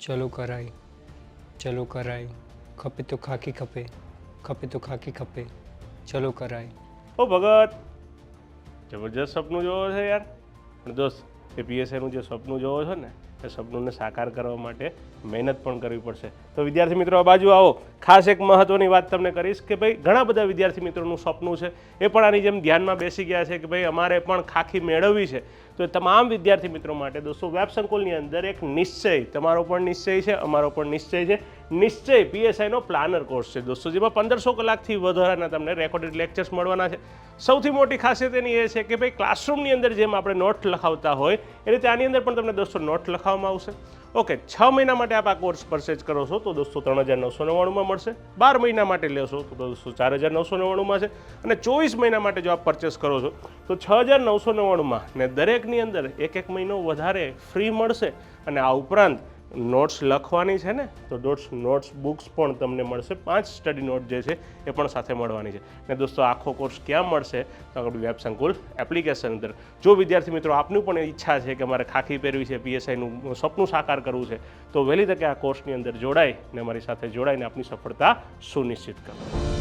ચલો કરાય ચલો કરાય ખપે તો ખાકી ખપે ખપે તો ખાકી ખપે ચલો કરાય ઓ ભગત જબરજસ્ત સપનું જોવો છે યાર દોસ્ત એ પીએસઆઈનું જે સપનું જોવો છો ને, એ સપનુંને સાકાર કરવા માટે મહેનત પણ કરવી પડશે. તો વિદ્યાર્થી મિત્રો, આ બાજુ આવો. ખાસ એક મહત્ત્વની વાત તમને કરીશ કે ભાઈ, ઘણા બધા વિદ્યાર્થી મિત્રોનું સપનું છે, એ પણ આની જેમ ધ્યાનમાં બેસી ગયા છે કે ભાઈ, અમારે પણ ખાખી મેળવવી છે. તો એ તમામ વિદ્યાર્થી મિત્રો માટે દોસ્તો, વેબ સંકુલની અંદર એક નિશ્ચય, તમારો પણ નિશ્ચય છે, અમારો પણ નિશ્ચય છે. નિશ્ચય પીએસઆઈનો પ્લાનર કોર્સ છે દોસ્તો, જેમાં પંદરસો કલાકથી વધારાના તમને રેકોર્ડેડ લેક્ચર્સ મળવાના છે. સૌથી મોટી ખાસિયત એની એ છે કે ભાઈ ક્લાસરૂમની અંદર જેમ આપણે નોટ લખાવતા હોય એ રીતે આની અંદર પણ તમને દોસ્તો નોટ લખાવવામાં આવશે. ઓકે છ મહિના માટે આપ આ કોર્સ પરચેજ કરો છો તો દોસ્તો ત્રણ હજાર નવસો નવ્વાણુંમાં મળશે. બાર મહિના માટે લેશો તો દોસ્તો ચાર હજાર નવસો નવ્વાણુંમાં છે. અને ચોવીસ મહિના માટે જો આપ પરચેસ કરો છો તો છ હજાર નવસો નવ્વાણુંમાં ને દરેકની અંદર એક એક મહિનો વધારે ફ્રી મળશે. અને આ ઉપરાંત નોટ્સ લખવાની છે ને, તો ડોટ્સ નોટ્સ બુક્સ પણ તમને મળશે. પાંચ સ્ટડી નોટ જે છે, એ પણ સાથે મળવાની છે. ને દોસ્તો, આખો કોર્સ ક્યાં મળશે? તો આપણી વેબ સંકુલ એપ્લિકેશન અંદર. જો વિદ્યાર્થી મિત્રો, આપની પણ ઈચ્છા છે કે મારે ખાખી પહેરવી છે પીએસઆઈનું સપનું સાકાર કરવું છે, તો વહેલી તકે આ કોર્સની અંદર જોડાય ને મારી સાથે જોડાઈને આપની સફળતા સુનિશ્ચિત કરો.